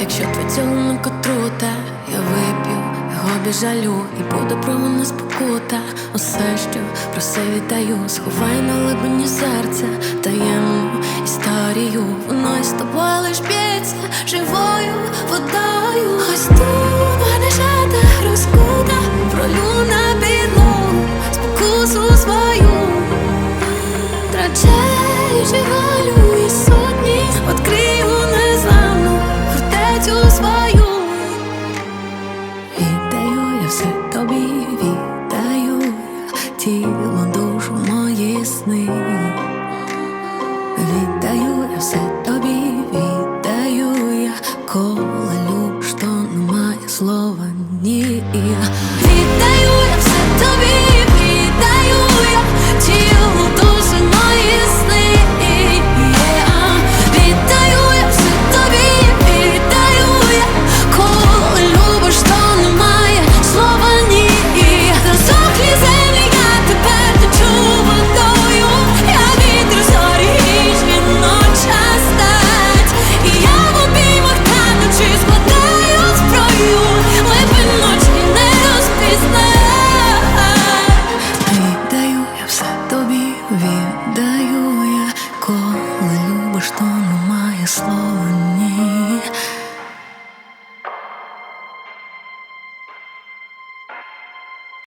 Якщо твій цілунок отрута, я вип'ю його без жалю І буде про мене спокута. Усе, що про все віддаю Сховай на глибині серця таємну історію Воно із тобою лиш б'ється. Живою очей жигалю і сотні, свою, віддаю я все тобі, віддаю я тіло, душу мої сни, віддаю я все тобі, віддаю я, коли люб, що немає слова, ні. воно має слово.